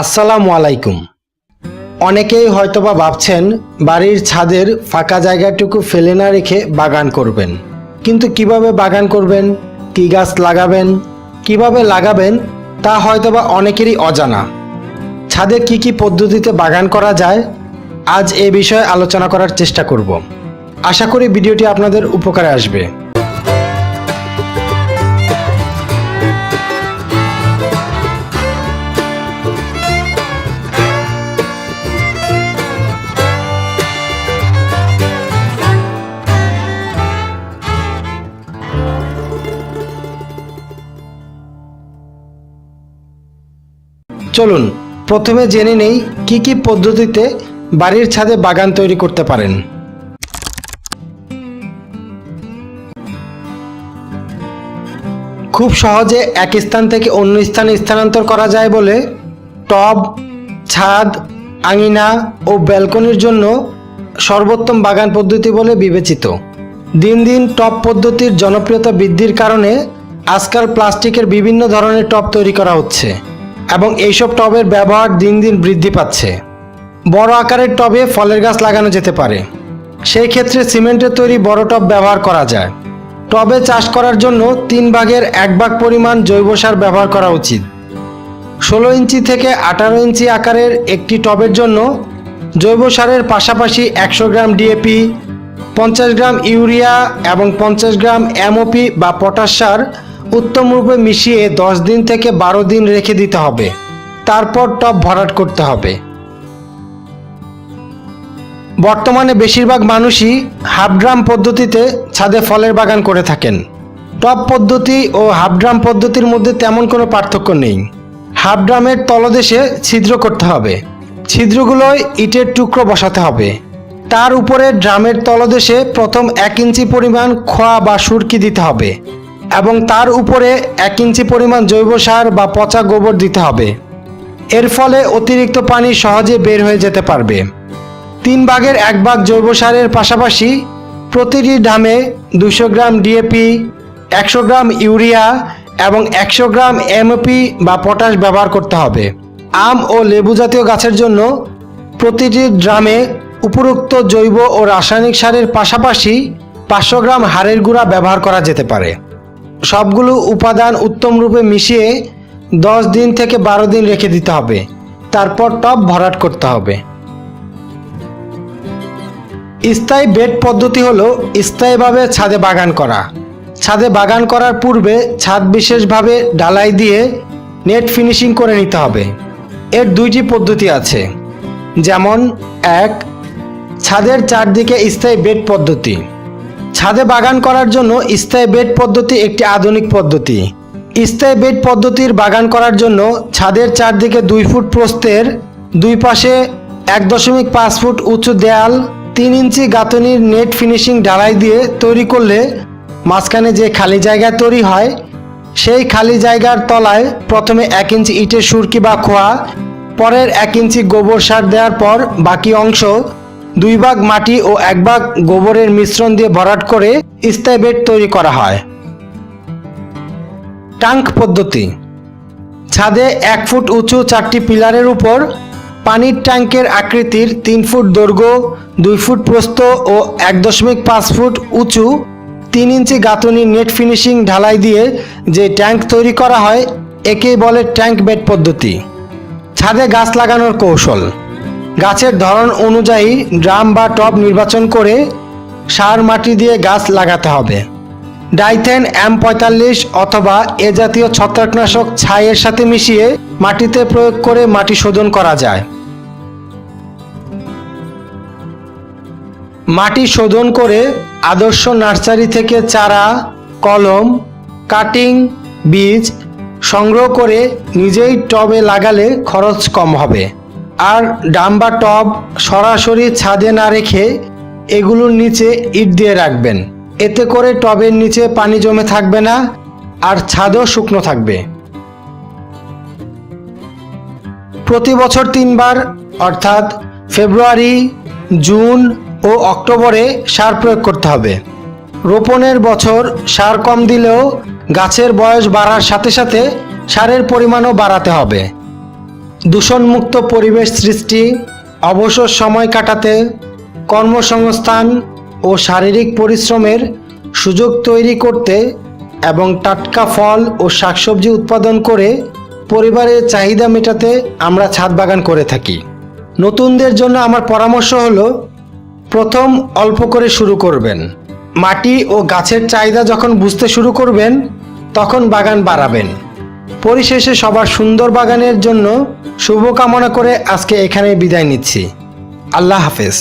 আসসালামু আলাইকুম। অনেকেই হয়তোবা ভাবছেন বাড়ির ছাদের ফাঁকা জায়গাটুকু ফেলে না রেখে বাগান করবেন। কিন্তু কীভাবে বাগান করবেন, কি গাছ লাগাবেন, কীভাবে লাগাবেন, তা হয়তোবা অনেকেরই অজানা। ছাদে কি কি পদ্ধতিতে বাগান করা যায়, আজ এ বিষয়ে আলোচনা করার চেষ্টা করব। আশা করি ভিডিওটি আপনাদের উপকারে আসবে। চলুন, প্রথমে জেনে নেই কি কি পদ্ধতিতে বাড়ির ছাদে বাগান তৈরি করতে পারেন। খুব সহজে এক স্থান থেকে অন্য স্থানে স্থানান্তর করা যায় বলে টব, ছাদ, আঙিনা ও ব্যালকনির জন্য সর্বোত্তম বাগান পদ্ধতি বলে বিবেচিত। দিন দিন টব পদ্ধতির জনপ্রিয়তা বৃদ্ধির কারণে আজকাল প্লাস্টিকের বিভিন্ন ধরনের টব তৈরি করা হচ্ছে। এবং এইসব টবের ব্যবহার দিন দিন বৃদ্ধি পাচ্ছে। বড় আকারের টবে ফলের গাছ লাগানো যেতে পারে। সেই ক্ষেত্রে সিমেন্টের তৈরি বড় টব ব্যবহার করা যায়। টবে চাষ করার জন্য তিন ভাগের এক ভাগ পরিমাণ জৈব সার ব্যবহার করা উচিত। ষোলো ইঞ্চি থেকে আঠারো ইঞ্চি আকারের একটি টবের জন্য জৈব সারের পাশাপাশি একশো গ্রাম ডিএপি, পঞ্চাশ গ্রাম ইউরিয়া এবং পঞ্চাশ গ্রাম এমওপি বা পটাশ সার উত্তমরূপে মিশিয়ে দশ দিন থেকে বারো দিন রেখে দিতে হবে। তারপর টব ভরাট করতে হবে। বর্তমানে বেশিরভাগ মানুষই হাফ ড্রাম পদ্ধতিতে ছাদে ফলের বাগান করে থাকেন। টব পদ্ধতি ও হাফ ড্রাম পদ্ধতির মধ্যে তেমন কোনো পার্থক্য নেই। হাফ ড্রামের তলদেশে ছিদ্র করতে হবে। ছিদ্রগুলোয় ইটের টুকরো বসাতে হবে। তার উপরে ড্রামের তলদেশে প্রথম এক ইঞ্চি পরিমাণ খোয়া বা সুরকি দিতে হবে। এবং তার উপরে এক ইঞ্চি পরিমাণ জৈব সার বা পচা গোবর দিতে হবে। এর ফলে অতিরিক্ত পানি সহজে বের হয়ে যেতে পারবে। তিন ভাগের এক ভাগ জৈব সারের পাশাপাশি প্রতিটি ডামে দুশো গ্রাম ডিএপি একশো গ্রাম ইউরিয়া এবং একশো গ্রাম এমওপি বা পটাশ ব্যবহার করতে হবে। আম ও লেবু জাতীয় গাছের জন্য প্রতিটি ড্রামে উপরোক্ত জৈব ও রাসায়নিক সারের পাশাপাশি পাঁচশো গ্রাম হাড়ের গুঁড়া ব্যবহার করা যেতে পারে। সবগুলো উপাদান উত্তম রূপে মিশিয়ে দশ দিন থেকে বারো দিন রেখে দিতে হবে। তারপর টব ভরাট করতে হবে। স্থায়ী বেড পদ্ধতি হলো স্থায়ীভাবে ছাদে বাগান করা। ছাদে বাগান করার পূর্বে ছাদ বিশেষভাবে ঢালাই দিয়ে নেট ফিনিশিং করে নিতে হবে। এর দুইটি পদ্ধতি আছে। যেমন, এক, ছাদের চারদিকে স্থায়ী বেড পদ্ধতি। ছাদে বাগান করার জন্য স্থায়ী বেড পদ্ধতি একটি আধুনিক পদ্ধতি। স্থায়ী বেড পদ্ধতির বাগান করার জন্য ছাদের চারদিকে দুই ফুট প্রস্থের, দুই পাশে এক দশমিক পাঁচ ফুট উঁচু দেয়াল, তিন ইঞ্চি গাঁথনির নেট ফিনিশিং ঢালাই দিয়ে তৈরি করলে মাঝখানে যে খালি জায়গা তৈরি হয়, সেই খালি জায়গার তলায় প্রথমে এক ইঞ্চি ইটের সুরকি বা খোয়া, পরের এক ইঞ্চি গোবর সার দেওয়ার পর বাকি অংশ দুই ভাগ মাটি ও এক ভাগ গোবরের মিশ্রণ দিয়ে ভরাট করে স্থায়ী বেড তৈরি করা হয়। টাঙ্ক পদ্ধতি। ছাদে এক ফুট উঁচু চারটি পিলারের উপর পানির ট্যাঙ্কের আকৃতির তিন ফুট দৈর্ঘ্য, দুই ফুট প্রস্থ ও এক দশমিক পাঁচ ফুট উঁচু তিন ইঞ্চি গাঁথনি নেট ফিনিশিং ঢালাই দিয়ে যে ট্যাঙ্ক তৈরি করা হয়, একেই বলে ট্যাঙ্ক বেড পদ্ধতি। ছাদে গাছ লাগানোর কৌশল। গাছের ধরন অনুযায়ী ড্রাম বা টব নির্বাচন করে সার মাটি দিয়ে গাছ লাগাতে হবে। ডাইথেন এম পঁয়তাল্লিশ অথবা এ জাতীয় ছত্রাকনাশক ছাইয়ের সাথে মিশিয়ে মাটিতে প্রয়োগ করে মাটি শোধন করা যায়। মাটি শোধন করে আদর্শ নার্সারি থেকে চারা, কলম, কাটিং, বীজ সংগ্রহ করে নিজেই টবে লাগালে খরচ কম হবে। আর ডাম বা টব সরাসরি ছাদে না রেখে এগুলোর নিচে ইট দিয়ে রাখবেন। এতে করে টবের নিচে পানি জমে থাকবে না আর ছাদও শুকনো থাকবে। প্রতি বছর তিনবার, অর্থাৎ ফেব্রুয়ারি, জুন ও অক্টোবরে সার প্রয়োগ করতে হবে। রোপণের বছর সার কম দিলেও গাছের বয়স বাড়ার সাথে সাথে সারের পরিমাণও বাড়াতে হবে। দূষণমুক্ত পরিবেশ সৃষ্টি, অবসর সময় কাটাতে, কর্মসংস্থান ও শারীরিক পরিশ্রমের সুযোগ তৈরি করতে এবং টাটকা ফল ও শাকসবজি উৎপাদন করে পরিবারের চাহিদা মেটাতে আমরা ছাদ বাগান করে থাকি। নতুনদের জন্য আমার পরামর্শ হলো, প্রথম অল্প করে শুরু করবেন। মাটি ও গাছের চাহিদা যখন বুঝতে শুরু করবেন, তখন বাগান বাড়াবেন। পরিশেষে সবার সুন্দর বাগানের জন্য শুভকামনা করে আজকে এখানে বিদায় নিচ্ছি। আল্লাহ হাফেজ।